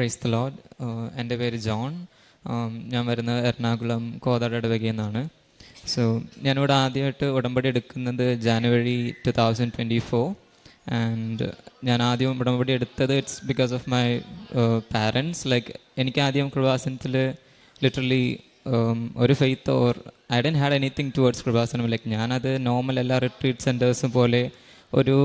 Praise the load എന്റെ പേര് John. Um, ഞാൻ വരുന്നത് എറണാകുളം കോതാട് ഇടവകയിൽ നിന്നാണ്. സോ ഞാനിവിടെ ആദ്യമായിട്ട് ഉടമ്പടി എടുക്കുന്നത് January two thousand twenty four and ഞാൻ ആദ്യം ഉടമ്പടി എടുത്തത് it's because of my parents like എനിക്ക് ആദ്യം കൃപാസനത്തിൽ ലിറ്ററലി ഒരു faith or I don't had anything towards Kripasanam. Like ഞാനത് നോർമൽ എല്ലാ റിട്രീറ്റ് സെന്റേഴ്സും പോലെ ഒരു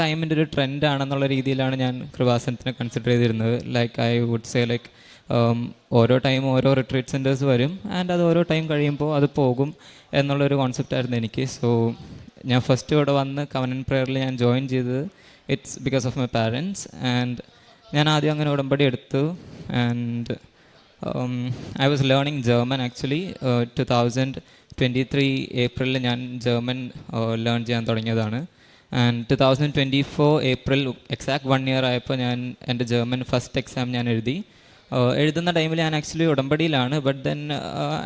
ടൈമിന്റെ ഒരു ട്രെൻഡ് ആണെന്നുള്ള രീതിയിലാണ് ഞാൻ കൃപാസനത്തിനെ കൺസിഡർ ചെയ്തിരുന്നത്. Like I would say like ഓരോ ടൈം ഓരോ റിട്രീറ്റ് സെന്റേഴ്സ് വരും ആൻഡ് അത് ഓരോ ടൈം കഴിയുമ്പോൾ അത് പോകും എന്നുള്ളൊരു കോൺസെപ്റ്റ് ആയിരുന്നു എനിക്ക്. സോ ഞാൻ ഫസ്റ്റ് ഇവിടെ വന്ന് കവനൻ പ്രെയറിൽ ഞാൻ ജോയിൻ ചെയ്തത്. It's because of my parents and ഞാൻ ആദ്യം അങ്ങനെ ഉടമ്പടി എടുത്തു. And I was learning German actually two thousand twenty three ഏപ്രിലിൽ ഞാൻ ജർമ്മൻ ലേൺ ചെയ്യാൻ തുടങ്ങിയതാണ്. And two thousand twenty four April exact one year ആയപ്പോൾ ഞാൻ എന്റെ ജർമ്മൻ ഫസ്റ്റ് എക്സാം ഞാൻ എഴുതി. Uh, എഴുതുന്ന ടൈമിൽ ഞാൻ actually ഉടമ്പടിയിലാണ് but then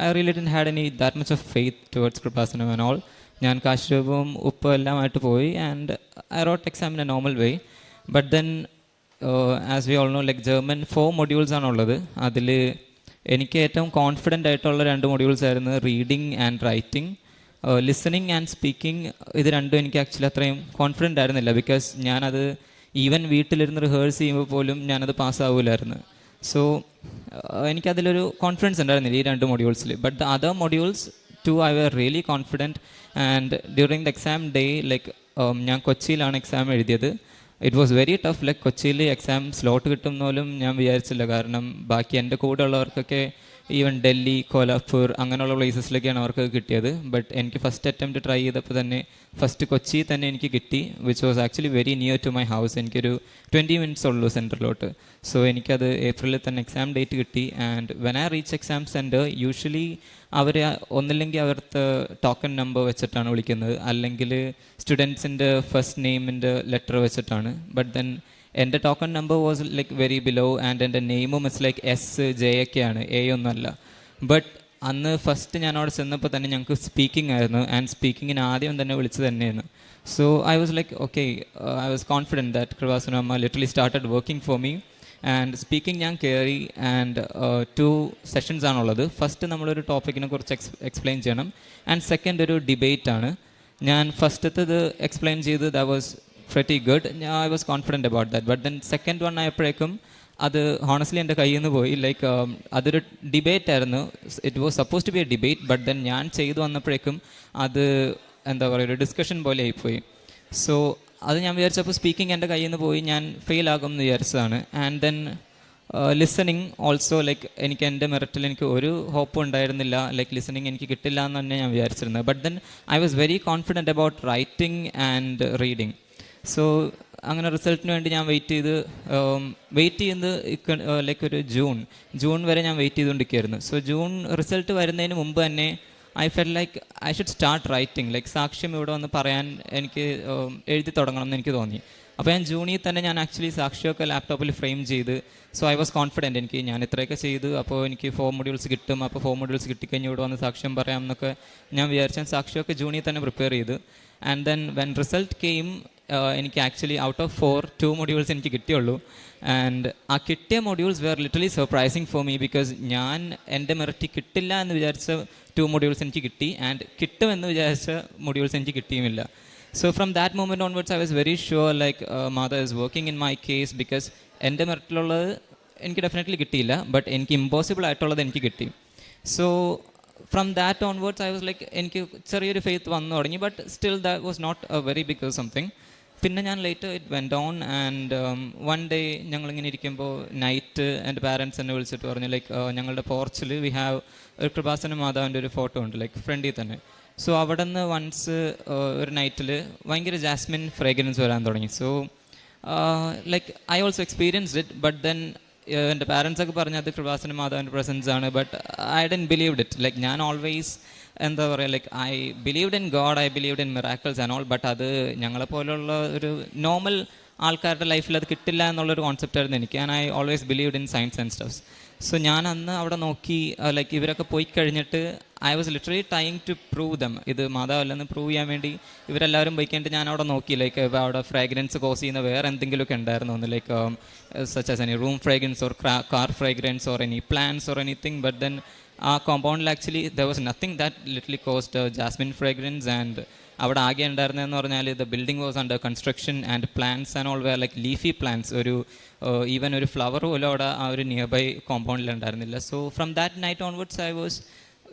I really didn't had any that much of faith towards Kripasanam and all ഞാൻ കാശ്രൂപവും ഉപ്പും എല്ലാമായിട്ട് പോയി and I wrote exam in a normal way but then as we all know like German four modules ആണുള്ളത് അതിൽ എനിക്ക് ഏറ്റവും confident ആയിട്ടുള്ള രണ്ട് മൊഡ്യൂൾസ് ആയിരുന്നു reading and writing listening and speaking ഇത് രണ്ടും എനിക്ക് ആക്ച്വലി അത്രയും കോൺഫിഡന്റ് ആയിരുന്നില്ല ബിക്കോസ് ഞാനത് ഈവൻ വീട്ടിലിരുന്ന് റിഹേഴ്സ് ചെയ്യുമ്പോൾ പോലും ഞാനത് പാസ്സാവില്ലായിരുന്നു സോ എനിക്കതിലൊരു കോൺഫിഡൻസ് ഉണ്ടായിരുന്നില്ല ഈ രണ്ട് മൊഡ്യൂൾസിൽ but other modules two I were really confident and during the exam day like ഞാൻ കൊച്ചിയിലാണ് എക്സാം എഴുതിയത്. It was very tough like കൊച്ചിയിൽ എക്സാം സ്ലോട്ട് കിട്ടും പോലും ഞാൻ വിചാരിച്ചില്ല. കാരണം ബാക്കി എന്റെ കൂടെ ഉള്ളവർക്കൊക്കെ ഈവൻ ഡൽഹി കോലാപ്പൂർ അങ്ങനെയുള്ള പ്ലേസസിലൊക്കെയാണ് അവർക്ക് കിട്ടിയത്. ബട്ട് എനിക്ക് ഫസ്റ്റ് അറ്റംപ്റ്റ് ട്രൈ ചെയ്തപ്പോൾ തന്നെ ഫസ്റ്റ് കൊച്ചി തന്നെ എനിക്ക് കിട്ടി which was actually very near to my house എനിക്കൊരു ട്വന്റി മിനിറ്റ്സ് ഉള്ളൂ സെന്ററിലോട്ട് സോ എനിക്കത് ഏപ്രിലിൽ തന്നെ എക്സാം ഡേറ്റ് കിട്ടി. And when I reach exam centre usually അവർ ഒന്നില്ലെങ്കിൽ അവരുടെ ടോക്കൺ നമ്പർ വെച്ചിട്ടാണ് വിളിക്കുന്നത്. അല്ലെങ്കിൽ സ്റ്റുഡൻസിന്റെ ഫസ്റ്റ് നെയിമിന്റെ ലെറ്റർ വെച്ചിട്ടാണ്. ബട്ട് ദെൻ എന്റെ token number was like very below and എന്റെ നെയിമും ഇറ്റ്സ് ലൈക്ക് എസ് ജെ ഒക്കെ ആണ്. എ ഒന്നുമല്ല ബട്ട് അന്ന് ഫസ്റ്റ് ഞാൻ അവിടെ ചെന്നപ്പോൾ തന്നെ ഞങ്ങൾക്ക് സ്പീക്കിംഗ് ആയിരുന്നു. ആൻഡ് സ്പീക്കിങ്ങിന് ആദ്യം തന്നെ വിളിച്ചത് തന്നെയായിരുന്നു. So I was like okay I was confident that കൃപാസുനമ്മ literally started working for me and speaking ഞാൻ കയറി ആൻഡ് ടു സെഷൻസ് ആണുള്ളത്. ഫസ്റ്റ് നമ്മളൊരു ടോപ്പിക്കിനെ കുറിച്ച് എക്സ് എക്സ്പ്ലെയിൻ ചെയ്യണം. ആൻഡ് സെക്കൻഡ് ഒരു ഡിബേറ്റ് ആണ്. ഞാൻ ഫസ്റ്റത്തത് എക്സ്പ്ലെയിൻ ചെയ്ത് the was pretty good I was confident about that but then second one ആയപ്പോഴേക്കും അത് ഹോണസ്റ്റ്ലി എന്റെ കയ്യിൽ നിന്ന് പോയി ലൈക്ക് അതൊരു ഡിബേറ്റ് ആയിരുന്നു. It was suppose to be a debate but then ഞാൻ ചെയ്തു വന്നപ്പോഴേക്കും അത് എന്താ പറയുക ഒരു ഡിസ്കഷൻ പോലെ ആയിപ്പോയി. സോ അത് ഞാൻ വിചാരിച്ചപ്പോൾ സ്പീക്കിംഗ് എന്റെ കയ്യിൽ നിന്ന് പോയി ഞാൻ ഫെയിൽ ആകും എന്ന് വിചാരിച്ചതാണ്. And then listening also like എനിക്ക് എന്റെ മെറിറ്റിൽ എനിക്ക് ഒരു ഹോപ്പും ഉണ്ടായിരുന്നില്ല. ലൈക്ക് ലിസണിങ് എനിക്ക് കിട്ടില്ല എന്ന് തന്നെ ഞാൻ വിചാരിച്ചിരുന്നത്. But then I was very confident about writing and reading so അങ്ങനെ റിസൾട്ടിന് വേണ്ടി ഞാൻ വെയിറ്റ് ചെയ്ത് വെയിറ്റ് ചെയ്യുന്നത് ലൈക്ക് ഒരു ജൂൺ. ജൂൺ വരെ ഞാൻ വെയിറ്റ് ചെയ്തുകൊണ്ടിരിക്കുകയായിരുന്നു. സോ ജൂൺ റിസൾട്ട് വരുന്നതിന് മുമ്പ് തന്നെ I felt like I should start writing like സാക്ഷ്യം ഇവിടെ വന്ന് പറയാൻ എനിക്ക് എഴുതി തുടങ്ങണം എന്ന് എനിക്ക് തോന്നി. അപ്പോൾ ഞാൻ ജൂണിൽ തന്നെ ഞാൻ ആക്ച്വലി സാക്ഷിയൊക്കെ ലാപ്ടോപ്പിൽ ഫ്രെയിം ചെയ്ത് സോ ഐ വാസ് കോൺഫിഡന്റ് എനിക്ക് ഞാൻ ഇത്രയൊക്കെ ചെയ്തു. അപ്പോൾ എനിക്ക് ഫോർ മൊഡ്യൂൾസ് കിട്ടും. അപ്പോൾ ഫോർ മൊഡ്യൂൾസ് കിട്ടിക്കഴിഞ്ഞ് ഇവിടെ വന്ന് സാക്ഷ്യം പറയാം എന്നൊക്കെ ഞാൻ വിചാരിച്ച സാക്ഷിയൊക്കെ ജൂണിൽ തന്നെ പ്രിപ്പയർ ചെയ്ത്. And then when result came എനിക്ക് actually out of four two modules എനിക്ക് കിട്ടിയുള്ളൂ. ആൻഡ് ആ കിട്ടിയ modules were literally surprising for me because ഞാൻ എന്റെ മെറിറ്റ് കിട്ടില്ല എന്ന് വിചാരിച്ച ടു മൊഡ്യൂൾസ് എനിക്ക് കിട്ടി. ആൻഡ് കിട്ടുമെന്ന് വിചാരിച്ച മൊഡ്യൂൾസ് എനിക്ക് കിട്ടിയുമില്ല. So from that moment onwards I was very sure like mother is working in my case because എന്റെ മെറിറ്റിലുള്ളത് എനിക്ക് ഡെഫിനറ്റ്ലി കിട്ടിയില്ല ബട്ട് എനിക്ക് ഇമ്പോസിബിൾ ആയിട്ടുള്ളത് എനിക്ക് കിട്ടി. So from that onwards I was like എനിക്ക് ചെറിയൊരു ഫെയ്ത്ത് വന്നു തുടങ്ങി but still that was not a very big something പിന്നെ ഞാൻ later it went on and one day ഞങ്ങൾ ഇങ്ങനെ ഇരിക്കുമ്പോൾ നൈറ്റ് എന്റെ പാരൻസ് എന്നെ വിളിച്ചിട്ട് പറഞ്ഞു ലൈക്ക് ഞങ്ങളുടെ പോർച്ചിൽ വി ഹാവ് ഒരു കൃപാസന മാതാവിന്റെ ഒരു ഫോട്ടോ ഉണ്ട് ലൈക്ക് ഫ്രണ്ടിൽ തന്നെ. സോ അവിടെ നിന്ന് വൺസ് ഒരു നൈറ്റിൽ ഭയങ്കര ജാസ്മിൻ ഫ്രേഗ്രൻസ് വരാൻ തുടങ്ങി. So like I also experience it but then എന്റെ പാരൻസ് ഒക്കെ പറഞ്ഞു അത് കൃപാസന മാതാവിന്റെ പ്രസൻസ് ആണ് but I didn't believed it like ഞാൻ ഓൾവേസ് എന്താ പറയുക like I believed in God I believed in miracles and all but അത് ഞങ്ങളെപ്പോലുള്ള ഒരു നോർമൽ ആൾക്കാരുടെ ലൈഫിൽ അത് കിട്ടില്ല എന്നുള്ളൊരു കോൺസെപ്റ്റ് ആയിരുന്നു എനിക്ക്. And I always believed in science and stuffs so ഞാൻ അന്ന് അവിടെ നോക്കി ലൈക്ക് ഇവരൊക്കെ പോയി കഴിഞ്ഞിട്ട് I was literally trying to prove them ഇത് മാതാവല്ലെന്ന് പ്രൂവ് ചെയ്യാൻ വേണ്ടി ഇവരെല്ലാവരും പോയിക്കൊണ്ട് ഞാൻ അവിടെ നോക്കി ലൈക്ക് അവിടെ ഫ്രാഗ്രൻസ് കോസ് ചെയ്യുന്ന വേറെ എന്തെങ്കിലുമൊക്കെ ഉണ്ടായിരുന്നു ഒന്ന് like such as any room fragrance or car fragrance or any plants or anything but then ആ കോമ്പൗണ്ടിൽ actually there was nothing that literally cost jasmine fragrance and അവിടെ ആകെ ഉണ്ടായിരുന്നതെന്ന് പറഞ്ഞാൽ the building was under construction and plants and all were like leafy plants ഒരു even ഒരു flower പോലും അവിടെ ആ ഒരു നിയർ ബൈ കോമ്പൗണ്ടിൽ ഉണ്ടായിരുന്നില്ല. So from that night onwards I was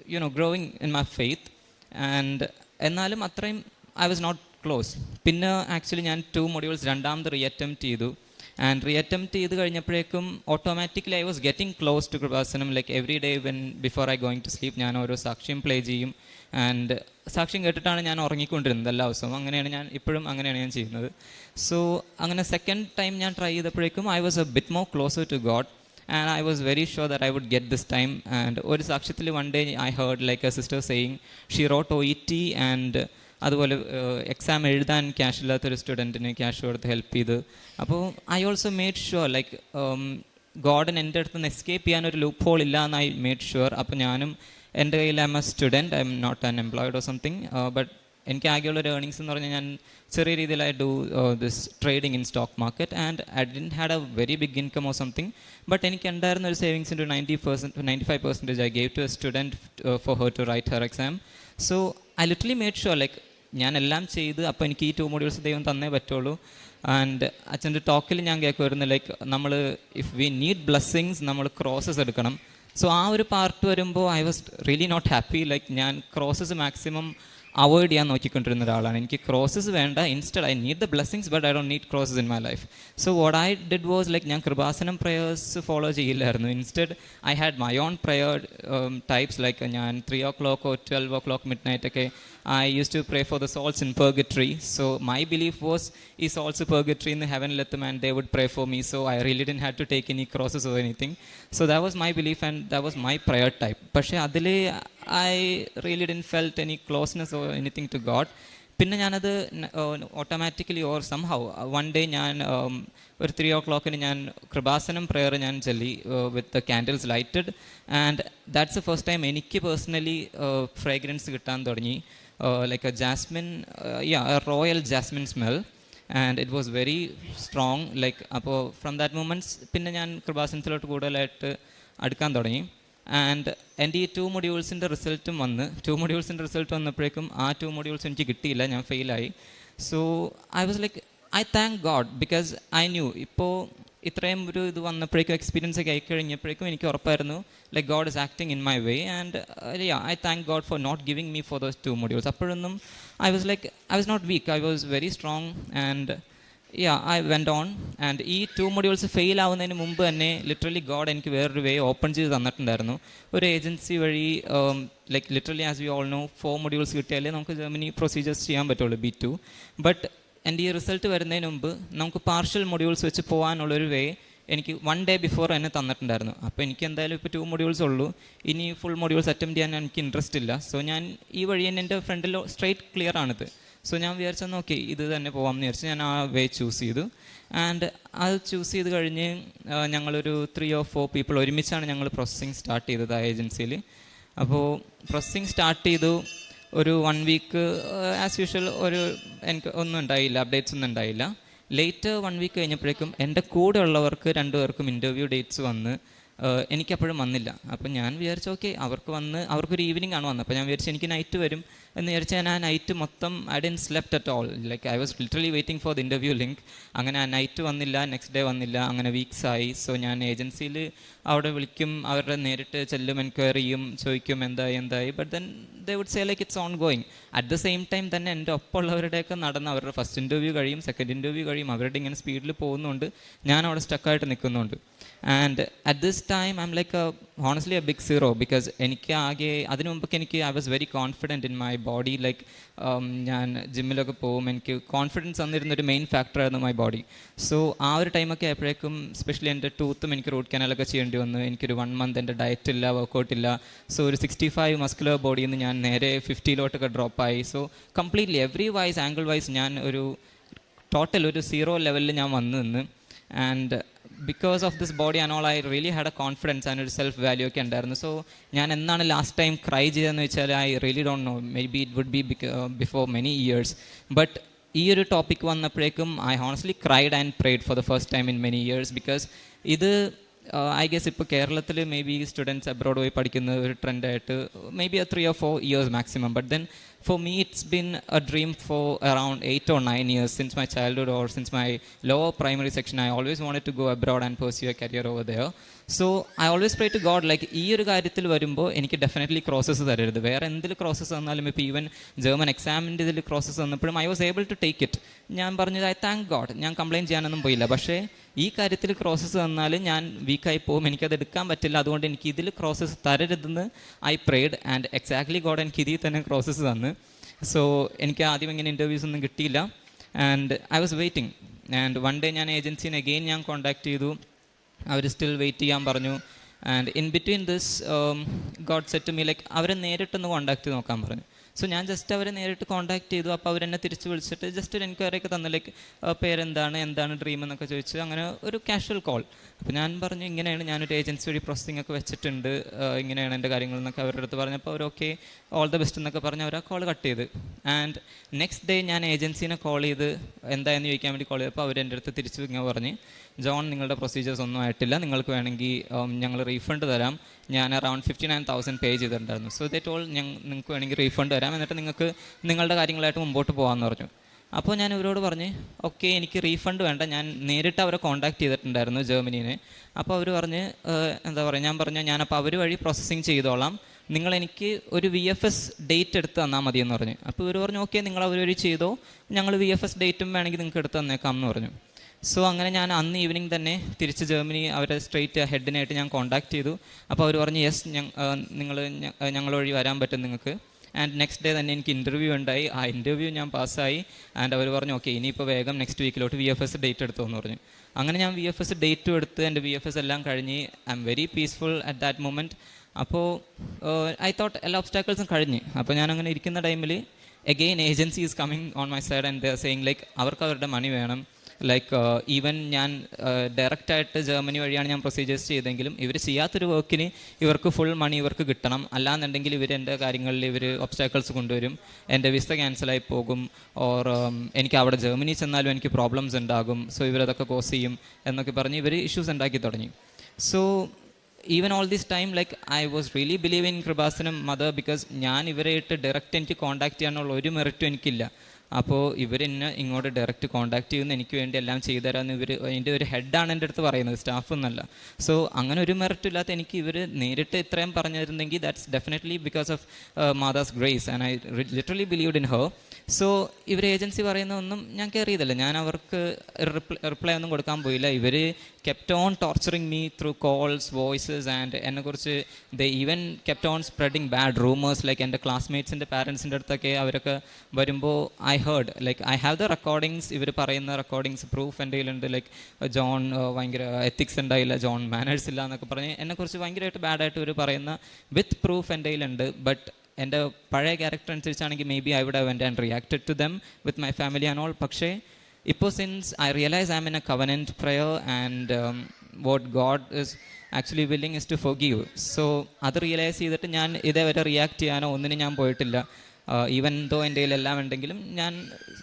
you know growing in my faith and എന്നാലും അത്രയും ഐ വാസ് നോട്ട് ക്ലോസ് പിന്നെ ആക്ച്വലി ഞാൻ ടു മൊഡ്യൂൾസ് രണ്ടാമത് റീ അറ്റംപ്റ്റ് ചെയ്തു. ആൻഡ് റീ അറ്റംപ്റ്റ് ചെയ്ത് കഴിഞ്ഞപ്പോഴേക്കും automatically I was getting close to Kripasanam like every day when before I going to sleep ഞാൻ ഓരോ സാക്ഷ്യം പ്ലേ ചെയ്യും. ആൻഡ് സാക്ഷ്യം കേട്ടിട്ടാണ് ഞാൻ ഉറങ്ങിക്കൊണ്ടിരുന്നത് എല്ലാ ദിവസവും. അങ്ങനെയാണ് ഞാൻ ഇപ്പോഴും അങ്ങനെയാണ് ഞാൻ ചെയ്യുന്നത്. സോ അങ്ങനെ സെക്കൻഡ് ടൈം ഞാൻ try ചെയ്തപ്പോഴേക്കും I was a bit more closer to God and I was very sure that I would get this time and ഒരു സാക്ഷ്യത്തിൽ one day I heard like a sister saying she wrote O E T and അതുപോലെ exam എഴുതാൻ cash ഇല്ലാത്തൊരു സ്റ്റുഡന്റിന് cash കൊടുത്ത് help ചെയ്ത്. അപ്പോൾ I also made sure like Goddard എന്റെ അടുത്ത് നിന്ന് എസ്കേപ്പ് ചെയ്യാൻ ഒരു ലൂപ്പ് ഹോൾ ഇല്ല എന്ന് ഐ മേഡ് ഷുവർ അപ്പോൾ ഞാനും എന്റെ കയ്യിൽ I am a student I am not unemployed or something but എനിക്ക് ആകെയുള്ള ഒരു ഏർണിങ്സ് എന്ന് പറഞ്ഞാൽ ഞാൻ ചെറിയ രീതിയിൽ I do this trading in stock market and I didn't had a very big income or something but എനിക്ക് ഉണ്ടായിരുന്ന ഒരു സേവിങ്സിന്റെ ninety percent ninety five percentage I gave to a student for her to write her exam so I literally made sure like ഞാൻ എല്ലാം ചെയ്ത് അപ്പോൾ എനിക്ക് ഈ to modules ദൈവം തന്നേ പറ്റുള്ളൂ. ആൻഡ് അച്ഛന്റെ ടോക്കിൽ ഞാൻ കേൾക്കുമായിരുന്നു ലൈക്ക് നമ്മൾ ഇഫ് വി നീഡ് ബ്ലെസ്സിങ്സ് നമ്മൾ ക്രോസസ് എടുക്കണം. സോ ആ ഒരു പാർട്ട് വരുമ്പോൾ I was really not happy like ഞാൻ ക്രോസസ് മാക്സിമം അവോയ്ഡ് ചെയ്യാൻ നോക്കിക്കൊണ്ടിരുന്ന ഒരാളാണ്. എനിക്ക് ക്രോസസ് വേണ്ട. Instead I need the blessings but I don't need crosses in my life so what I did was like ഞാൻ Kripasanam prayers follow ചെയ്യില്ലായിരുന്നു. Instead I had my own prayer types like ഞാൻ three ഓ ക്ലോക്കോ twelve o'clock midnight ഒക്കെ I used to pray for the souls in purgatory. So my belief was, is also purgatory in heaven let them and they would pray for me. So I really didn't have to take any crosses or anything. So that was my belief and that was my prayer type. പക്ഷേ അതിൽ I really didn't felt any closeness or anything to God. പിന്നെ ഞാനത് automatically or somehow one day ഞാൻ um, ഒരു three ഓ ക്ലോക്കിന് ഞാൻ Krupasanam prayer ഞാൻ ചൊല്ലി with candles lighted and that's a first time എനിക്ക് പേഴ്സണലി ഫ്രേഗ്രൻസ് കിട്ടാൻ തുടങ്ങി like uh, yeah, a royal jasmine smell. And it was very strong like അപ്പോൾ ഫ്രം ദാറ്റ് മൂമെന്റ്സ് പിന്നെ ഞാൻ കൃപാസനത്തിലോട്ട് കൂടുതലായിട്ട് അടുക്കാൻ തുടങ്ങി. ആൻഡ് എന്റെ ഈ ടു മൊഡ്യൂൾസിന്റെ റിസൾട്ടും വന്ന് ടു മൊഡ്യൂൾസിന്റെ റിസൾട്ട് വന്നപ്പോഴേക്കും ആ ടു മൊഡ്യൂൾസ് എനിക്ക് കിട്ടിയില്ല ഞാൻ ഫെയിലായി so I was like I thank God because I knew ഇപ്പോൾ ഇത്രയും ഒരു ഇത് വന്നപ്പോഴേക്കും എക്സ്പീരിയൻസ് ഒക്കെ ആയിക്കഴിഞ്ഞപ്പോഴേക്കും എനിക്ക് ഉറപ്പായിരുന്നു like God is acting in my way and I thank God for not giving me for those two modules അപ്പോഴൊന്നും I was like I was not weak I was very strong and yeah I went on and ഈ two modules fail ആവുന്നതിന് മുമ്പ് തന്നെ literally God എനിക്ക് വേറൊരു വേ open ചെയ്ത് തന്നിട്ടുണ്ടായിരുന്നു. ഒരു ഏജൻസി വഴി like literally as we all know four modules കിട്ടിയാലേ നമുക്ക് ജർമ്മനി പ്രൊസീജിയേഴ്സ് ചെയ്യാൻ പറ്റുള്ളൂ ബി ടു ബട്ട് എന്റെ ഈ റിസൾട്ട് വരുന്നതിന് മുമ്പ് നമുക്ക് പാർഷ്യൽ മൊഡ്യൂൾസ് വെച്ച് പോകാനുള്ളൊരു വേ എനിക്ക് വൺ ഡേ ബിഫോർ എന്നെ തന്നിട്ടുണ്ടായിരുന്നു. അപ്പോൾ എനിക്ക് എന്തായാലും ഇപ്പോൾ ടു മൊഡ്യൂൾസ് ഉള്ളൂ. ഇനി ഫുൾ മൊഡ്യൂൾസ് അറ്റംപ്റ്റ് ചെയ്യാൻ എനിക്ക് ഇൻട്രസ്റ്റ് ഇല്ല. സോ ഞാൻ ഈ വഴി തന്നെ എന്റെ ഫ്രണ്ടിൽ സ്ട്രൈറ്റ് ക്ലിയർ ആണിത്. സോ ഞാൻ വിചാരിച്ചെന്ന് ഓക്കെ ഇത് തന്നെ പോകാമെന്ന് വിചാരിച്ചു ഞാൻ ആ വേ ചൂസ് ചെയ്തു. ആൻഡ് അത് ചൂസ് ചെയ്ത് കഴിഞ്ഞ് ഞങ്ങളൊരു ത്രീ ഓർ ഫോർ പീപ്പിൾ ഒരുമിച്ചാണ് ഞങ്ങൾ പ്രോസസ്സിങ് സ്റ്റാർട്ട് ചെയ്തത് ആ ഏജൻസിയിൽ അപ്പോൾ പ്രോസസ്സിങ് സ്റ്റാർട്ട് ചെയ്തു. ഒരു വൺ വീക്ക് ആസ് യൂഷ്വൽ ഒരു എനിക്ക് ഒന്നും ഉണ്ടായില്ല അപ്ഡേറ്റ്സ് ഒന്നും ഉണ്ടായില്ല. ലേറ്റ് വൺ വീക്ക് കഴിഞ്ഞപ്പോഴേക്കും എന്റെ കൂടെ ഉള്ളവർക്ക് രണ്ടുപേർക്കും ഇന്റർവ്യൂ ഡേറ്റ്സ് വന്ന് എനിക്കപ്പോഴും വന്നില്ല. അപ്പം ഞാൻ വിചാരിച്ചു ഓക്കെ അവർക്ക് വന്ന് അവർക്കൊരു ഈവനിങ് ആണ് വന്നത്. അപ്പോൾ ഞാൻ വിചാരിച്ചു എനിക്ക് നൈറ്റ് വരും. എന്ന് വിചാരിച്ച് ഞാൻ ആ നൈറ്റ് മൊത്തം I didn't slept at all like I was literally waiting for the interview link അങ്ങനെ ആ നൈറ്റ് വന്നില്ല നെക്സ്റ്റ് ഡേ വന്നില്ല അങ്ങനെ വീക്സ് ആയി. സോ ഞാൻ ഏജൻസിയിൽ അവിടെ വിളിക്കും അവരുടെ നേരിട്ട് ചെല്ലും എൻക്വയറി ചെയ്യും ചോദിക്കും എന്തായി എന്തായി. But then they would say like it's ongoing at the same time തന്നെ എന്റെ ഒപ്പമുള്ളവരുടെയൊക്കെ നടന്ന് അവരുടെ ഫസ്റ്റ് ഇന്റർവ്യൂ കഴിയും സെക്കൻഡ് ഇന്റർവ്യൂ കഴിയും അവരുടെ ഇങ്ങനെ സ്പീഡിൽ പോകുന്നുണ്ട്. ഞാൻ അവിടെ സ്റ്റക്കായിട്ട് നിൽക്കുന്നുണ്ട്. And at this time I am like honestly a big zero because എനിക്ക് ആകെ അതിനു മുമ്പൊക്കെ എനിക്ക് I was very confident in my body like ഞാൻ ജിമ്മിലൊക്കെ പോകും എനിക്ക് കോൺഫിഡൻസ് തന്നിരുന്ന ഒരു മെയിൻ ഫാക്ടറായിരുന്നു മൈ ബോഡി സോ ആ ഒരു ടൈമൊക്കെ ആയപ്പോഴേക്കും സ്പെഷ്യലി എന്റെ ടൂത്തും എനിക്ക് റൂട്ട് കനാലൊക്കെ ചെയ്യേണ്ടി വന്നു. എനിക്കൊരു വൺ മന്ത് എന്റെ ഡയറ്റ് ഇല്ല വർക്കൗട്ട് ഇല്ല. സോ ഒരു സിക്സ്റ്റി ഫൈവ് മസ്കുലർ ബോഡിയിൽ നിന്ന് ഞാൻ നേരെ ഫിഫ്റ്റിയിലോട്ടൊക്കെ ഡ്രോപ്പായി so completely every wise angle wise ഞാൻ ഒരു ടോട്ടൽ ഒരു സീറോ ലെവലിൽ ഞാൻ വന്നു നിന്ന്. And because of this body and all I really had a confidence and ഒരു സെൽഫ് വാല്യൂ ഒക്കെ ഉണ്ടായിരുന്നു. സോ ഞാൻ എന്നാണ് ലാസ്റ്റ് ടൈം ക്രൈ ചെയ്തതെന്ന് വെച്ചാൽ I really don't know maybe it would be before many years but ഈ ഒരു topic വന്നപ്പോഴേക്കും I honestly cried and prayed for the first time in many years because ഇത് ഐ ഗെസ് ഇപ്പോൾ കേരളത്തിൽ maybe students abroad പോയി പഠിക്കുന്ന ഒരു ട്രെൻഡായിട്ട് maybe three or four years maximum but then for me it's been a dream for around eight or nine years since my childhood or since my low primary section I always wanted to go abroad and pursue your career over there so I always pray to God like ഈ ഒരു കാര്യത്തിൽ വരുമ്പോൾ എനിക്ക് definitely crosses തരരുത്. വേറെ എന്തിൽ crosses തന്നാലും ഇപ്പോൾ even German എക്സാമിന്റെ ഇതിൽ crosses തന്നപ്പോഴും I was able to take it ഞാൻ പറഞ്ഞത് ഐ താങ്ക് ഗോഡ് ഞാൻ കംപ്ലയിന്റ് ചെയ്യാനൊന്നും പോയില്ല. പക്ഷേ ഈ കാര്യത്തിൽ ക്രോസസ് തന്നാൽ ഞാൻ വീക്കായി പോകും. എനിക്കത് എടുക്കാൻ പറ്റില്ല. അതുകൊണ്ട് എനിക്ക് ഇതിൽ crosses തരരുതെന്ന് I prayed and exactly God എനിക്ക് ഇതിൽ തന്നെ ക്രോസസ് തന്ന്. സോ എനിക്ക് ആദ്യം ഇങ്ങനെ ഇന്റർവ്യൂസ് ഒന്നും കിട്ടിയില്ല. And I was waiting and one day ഞാൻ ഏജൻസിനെ അഗെയിൻ ഞാൻ കോൺടാക്ട് ചെയ്തു. അവർ സ്റ്റിൽ വെയിറ്റ് ചെയ്യാൻ പറഞ്ഞു. And in between this God set me like അവരെ നേരിട്ടൊന്ന് കോൺടാക്ട് ചെയ്ത് നോക്കാൻ പറഞ്ഞു. സോ ഞാൻ ജസ്റ്റ് അവരെ നേരിട്ട് കോൺടാക്ട് ചെയ്തു. അപ്പോൾ അവരെന്നെ തിരിച്ച് വിളിച്ചിട്ട് ജസ്റ്റ് ഒരു എൻക്വയറി ഒക്കെ തന്നു. ലൈക്ക് പേരെന്താണ് എന്താണ് ഡ്രീം എന്നൊക്കെ ചോദിച്ചു. അങ്ങനെ ഒരു കാഷ്വൽ കോൾ അപ്പോൾ ഞാൻ പറഞ്ഞു ഇങ്ങനെയാണ് ഞാനൊരു ഏജൻസി വഴി പ്രോസസ്സിംഗ് ഒക്കെ വെച്ചിട്ടുണ്ട്. ഇങ്ങനെയാണ് എന്റെ കാര്യങ്ങൾ എന്നൊക്കെ അവരുടെ അടുത്ത് പറഞ്ഞപ്പോൾ അവർ ഓക്കെ ഓൾ ദ ബെസ്റ്റ് എന്നൊക്കെ പറഞ്ഞ് അവർ ആ കോൾ കട്ട് ചെയ്ത്. ആൻഡ് നെക്സ്റ്റ് ഡേ ഞാൻ ഏജൻസീനെ കോൾ ചെയ്ത് എന്തായെന്ന് ചോദിക്കാൻ വേണ്ടി കോൾ ചെയ്തപ്പോൾ അവർ എന്റെ അടുത്ത് തിരിച്ചു ഇങ്ങനെ പറഞ്ഞ്. ജോൺ നിങ്ങളുടെ പ്രൊസീജിയേഴ്സ് ഒന്നും ആയിട്ടില്ല. നിങ്ങൾക്ക് വേണമെങ്കിൽ ഞങ്ങൾ റീഫണ്ട് തരാം. ഞാൻ around fifty nine thousand pay ചെയ്തിട്ടുണ്ടായിരുന്നു. സോ ദറ്റ് ഓൾ ഞങ്ങൾ നിങ്ങൾക്ക് വേണമെങ്കിൽ റീഫണ്ട് തരാം. എന്നിട്ട് നിങ്ങൾക്ക് നിങ്ങളുടെ കാര്യങ്ങളായിട്ട് മുമ്പോട്ട് പോകാമെന്ന് പറഞ്ഞു. അപ്പോൾ ഞാൻ ഇവരോട് പറഞ്ഞ് ഓക്കെ എനിക്ക് റീഫണ്ട് വേണ്ട. ഞാൻ നേരിട്ട് അവരെ കോൺടാക്ട് ചെയ്തിട്ടുണ്ടായിരുന്നു ജർമ്മനീനെ. അപ്പോൾ അവർ പറഞ്ഞ് എന്താ പറയുക ഞാൻ പറഞ്ഞു ഞാനപ്പോൾ അവർ വഴി പ്രോസസ്സിങ് ചെയ്തോളാം. നിങ്ങൾ എനിക്ക് ഒരു വി എഫ് എസ് ഡേറ്റ് എടുത്ത് തന്നാൽ മതി എന്ന് പറഞ്ഞു. അപ്പോൾ ഇവർ പറഞ്ഞു ഓക്കെ നിങ്ങൾ അവർ വഴി ചെയ്തോ. ഞങ്ങൾ വി എഫ് എസ് ഡേറ്റും വേണമെങ്കിൽ നിങ്ങൾക്ക് എടുത്ത് തന്നേക്കാം എന്ന് പറഞ്ഞു. സോ അങ്ങനെ ഞാൻ അന്ന് ഈവനിങ് തന്നെ തിരിച്ച് ജർമ്മനി അവരെ സ്ട്രേറ്റ് ഹെഡിനായിട്ട് ഞാൻ കോൺടാക്ട് ചെയ്തു. അപ്പോൾ അവർ പറഞ്ഞു യെസ് നിങ്ങൾ ഞങ്ങൾ വഴി വരാൻ പറ്റും നിങ്ങൾക്ക്. ആൻഡ് നെക്സ്റ്റ് ഡേ തന്നെ എനിക്ക് ഇന്റർവ്യൂ ഉണ്ടായി. ആ ഇന്റർവ്യൂ ഞാൻ പാസ്സായി. ആൻഡ് അവർ പറഞ്ഞു ഓക്കെ ഇനിയിപ്പോൾ വേഗം നെക്സ്റ്റ് വീക്കിലോട്ട് വി എഫ് എസ് ഡേറ്റ് എടുത്തു എന്ന് പറഞ്ഞു. അങ്ങനെ ഞാൻ വി എഫ് എസ് ഡേറ്റും എടുത്ത് എന്റെ വി എഫ് എസ് എല്ലാം കഴിഞ്ഞ് I am very peaceful at that moment അപ്പോൾ ഐ തോട്ട് എല്ലാ ഒബ്സ്റ്റാക്കിൾസും കഴിഞ്ഞ്. അപ്പോൾ ഞാൻ അങ്ങനെ ഇരിക്കുന്ന ടൈമിൽ again agency is coming on my side and saying like അവർക്ക് അവരുടെ മണി വേണം. ലൈക്ക് ഈവൻ ഞാൻ ഡയറക്റ്റായിട്ട് ജർമ്മനി വഴിയാണ് ഞാൻ പ്രൊസീജിയേഴ്സ് ചെയ്തെങ്കിലും ഇവർ ചെയ്യാത്തൊരു വർക്കിന് ഇവർക്ക് ഫുൾ മണി ഇവർക്ക് കിട്ടണം. അല്ലാന്നുണ്ടെങ്കിൽ ഇവർ എന്റെ കാര്യങ്ങളിൽ ഇവർ ഒബ്സ്റ്റാക്കിൾസ് കൊണ്ടുവരും. എന്റെ വിസ ക്യാൻസലായി പോകും. ഓർ എനിക്ക് അവിടെ ജർമ്മനി ചെന്നാലും എനിക്ക് പ്രോബ്ലംസ് ഉണ്ടാകും. സോ ഇവരതൊക്കെ കോസ് ചെയ്യും. എന്നൊക്കെ പറഞ്ഞ് ഇവർ ഇഷ്യൂസ് ഉണ്ടാക്കി തുടങ്ങി. So even all this time like I was really believe in Krupasanam mother because ഞാൻ ഇവരായിട്ട് ഡയറക്റ്റ് എനിക്ക് കോൺടാക്ട് ചെയ്യാനുള്ള ഒരു മെറിറ്റും എനിക്കില്ല. അപ്പോൾ ഇവരെന്നെ ഇങ്ങോട്ട് ഡയറക്റ്റ് കോൺടാക്ട് ചെയ്യുന്ന. എനിക്ക് വേണ്ടി എല്ലാം ചെയ്തു തരാമെന്ന് ഇവർ എന്റെ ഒരു ഹെഡാണ് എന്റെ അടുത്ത് പറയുന്നത് സ്റ്റാഫ് എന്നല്ല. സോ അങ്ങനെ ഒരു മെറിറ്റ് ഇല്ലാത്ത എനിക്ക് ഇവർ നേരിട്ട് ഇത്രയും പറഞ്ഞിരുന്നെങ്കിൽ that's definitely because of Mata's grace and I literally believed in her so ഇവർ ഏജൻസി പറയുന്ന ഒന്നും ഞാൻ കയറിയതല്ല ഞാൻ അവർക്ക് റിപ്ലൈ ഒന്നും കൊടുക്കാൻ പോയില്ല. ഇവർ kept on torturing me through calls voices and എന്നെക്കുറിച്ച് the even kept on spreading bad rumours like എന്റെ ക്ലാസ്മേറ്റ്സിന്റെ പാരൻസിന്റെ അടുത്തൊക്കെ അവരൊക്കെ വരുമ്പോൾ I heard like I have the recordings ഇവർ പറയുന്ന റെക്കോർഡിങ്സ് പ്രൂഫ് എന്റെ കയ്യിലുണ്ട് ലൈക്ക് ജോൺ ഭയങ്കര എത്തിക്സ് ഉണ്ടായില്ല ജോൺ മാനേഴ്സ് ഇല്ല എന്നൊക്കെ പറഞ്ഞ് എന്നെക്കുറിച്ച് ഭയങ്കരമായിട്ട് ബാഡായിട്ട് ഇവർ പറയുന്ന വിത്ത് പ്രൂഫ് എന്റെ കയ്യിലുണ്ട് ബട്ട് എന്റെ പഴയ ക്യാരക്ടർ അനുസരിച്ചാണെങ്കിൽ maybe I would have എന്റെ and reacted to them with my family and all പക്ഷേ ഇപ്പോൾ since I realise I am in a covenant prayer and what God is actually willing is to forgive so അത് realise ചെയ്തിട്ട് ഞാൻ ഇതേവരെ react ചെയ്യാനോ ഒന്നിനും ഞാൻ പോയിട്ടില്ല. ഈവൻ ദോ എന്റെ കയ്യിലെല്ലാം ഉണ്ടെങ്കിലും ഞാൻ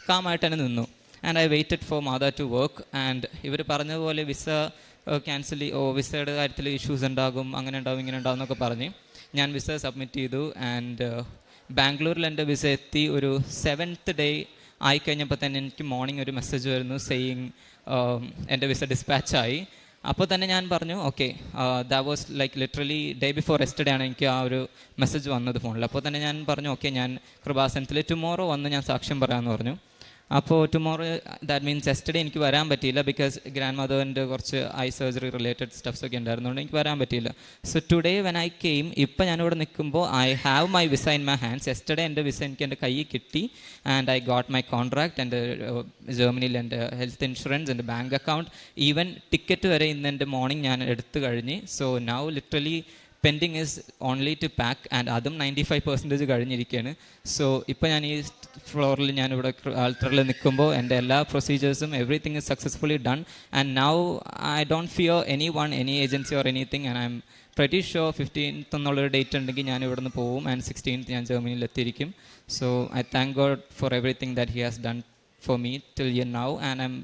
കാമായിട്ട് തന്നെ നിന്നു. And I waited for mother to work and ഇവർ പറഞ്ഞതുപോലെ വിസ ക്യാൻസൽ ഓ വിസയുടെ കാര്യത്തിൽ ഇഷ്യൂസ് ഉണ്ടാകും അങ്ങനെ ഉണ്ടാകും ഇങ്ങനെ ഉണ്ടാകും എന്നൊക്കെ പറഞ്ഞ് ഞാൻ വിസ സബ്മിറ്റ് ചെയ്തു. ആൻഡ് ബാംഗ്ലൂരിൽ എന്റെ വിസ എത്തി ഒരു സെവൻത്ത് ഡേ ആയിക്കഴിഞ്ഞപ്പോൾ തന്നെ എനിക്ക് മോർണിംഗ് ഒരു മെസ്സേജ് വരുന്നു സെയിങ് എന്റെ വിസ ഡിസ്പാച്ചായി അപ്പോൾ തന്നെ ഞാൻ പറഞ്ഞു okay the was like literally day before yesterday ആണ് എനിക്ക് ആ ഒരു മെസ്സേജ് വന്നത് ഫോണിൽ അപ്പോൾ തന്നെ ഞാൻ പറഞ്ഞു ഓക്കെ ഞാൻ കൃപാസനത്തിൽ ടുമോറോ വന്ന് ഞാൻ സാക്ഷ്യം പറയാമെന്ന് പറഞ്ഞു. അപ്പോൾ ടുമോറോ ദാറ്റ് മീൻസ് എസ്റ്റഡേ എനിക്ക് വരാൻ പറ്റിയില്ല ബിക്കോസ് ഗ്രാൻഡ് മദറിന്റെ കുറച്ച് ഐ സർജറി റിലേറ്റഡ് സ്റ്റഫ്സ് ഒക്കെ ഉണ്ടായിരുന്നുകൊണ്ട് എനിക്ക് വരാൻ പറ്റിയില്ല. So today when I came ഇപ്പം ഞാനിവിടെ നിൽക്കുമ്പോൾ I have my visa in my hands yesterday എന്റെ വിസ എനിക്ക് എന്റെ കയ്യിൽ കിട്ടി and I got my contract എന്റെ ജർമ്മനിയിൽ എന്റെ ഹെൽത്ത് ഇൻഷുറൻസ് എന്റെ ബാങ്ക് അക്കൗണ്ട് ഈവൻ ടിക്കറ്റ് വരെ ഇന്ന് എന്റെ മോർണിംഗ് ഞാൻ എടുത്തു കഴിഞ്ഞ്. So now literally pending is only to pack and അതും നയന്റി ഫൈവ് പെർസെന്റേജ് കഴിഞ്ഞിരിക്കുകയാണ്. സോ ഇപ്പോൾ ഞാൻ ഈ ഫ്ലോറിൽ ഞാനിവിടെ ആൾത്തറിൽ നിൽക്കുമ്പോൾ എന്റെ എല്ലാ പ്രൊസീജിയേഴ്സും everything is successfully done and now I don't fear anyone any agency or anything and I am pretty sure fifteenth എന്നുള്ളൊരു ഡേറ്റ് ഉണ്ടെങ്കിൽ ഞാൻ ഇവിടെ നിന്ന് പോവും ആൻഡ് സിക്സ്റ്റീൻത്ത് ഞാൻ ജർമ്മനിയിൽ എത്തിയിരിക്കും. So I thank God for everything that he has done for me till till now and I i'm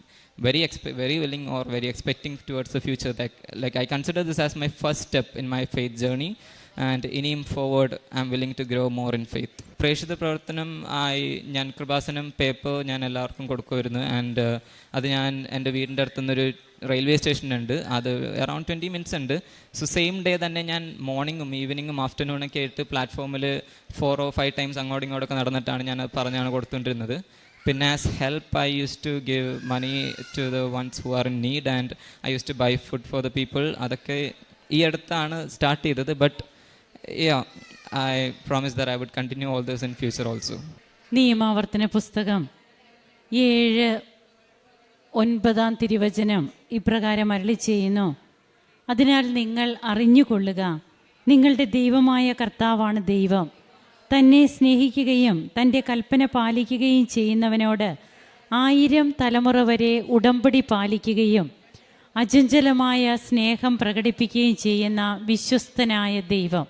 very very willing or very expecting towards the future that like i consider this as my first step in my faith journey and ഇനിയും forward I am willing to grow more in faith പ്രേക്ഷിത പ്രവർത്തനം ആയി ഞാൻ Kripasanam paper ഞാൻ എല്ലാവർക്കും കൊടുക്കുമായിരുന്നു and അത് ഞാൻ എന്റെ വീടിന്റെ അടുത്തുനിന്നൊരു റെയിൽവേ സ്റ്റേഷൻ ഉണ്ട്. അത് അറൗണ്ട് ട്വന്റി മിനിറ്റ്സ് ഉണ്ട്. സോ സെയിം ഡേ തന്നെ ഞാൻ മോർണിംഗും ഈവനിങ്ങും ആഫ്റ്റർനൂണൊക്കെ ആയിട്ട് പ്ലാറ്റ്ഫോമിൽ ഫോറോ ഫൈവ് ടൈംസ് അങ്ങോട്ടും ഇങ്ങോട്ടൊക്കെ നടന്നിട്ടാണ് ഞാൻ പറഞ്ഞാണ് കൊടുത്തുകൊണ്ടിരുന്നത്. പിന്നെ as help I use to give money to the ones who are in need and I use to buy food for the people അതൊക്കെ ഈ അടുത്താണ് സ്റ്റാർട്ട് ചെയ്തത് but yeah I promise there I would continue all this in future also നിയമാവർത്തന പുസ്തകം ഏഴ് ഒൻപതാം തിരുവചനം ഇപ്രകാരം അരളി ചെയ്യുന്നു. അതിനാൽ നിങ്ങൾ അറിഞ്ഞുകൊള്ളുക നിങ്ങളുടെ ദൈവമായ കർത്താവാണ് ദൈവം. തന്നെ സ്നേഹിക്കുകയും തന്റെ കൽപ്പന പാലിക്കുകയും ചെയ്യുന്നവനോട് ആയിരം തലമുറ വരെ ഉടമ്പടി പാലിക്കുകയും അചഞ്ചലമായ സ്നേഹം പ്രകടിപ്പിക്കുകയും ചെയ്യുന്ന വിശ്വസ്തനായ ദൈവം.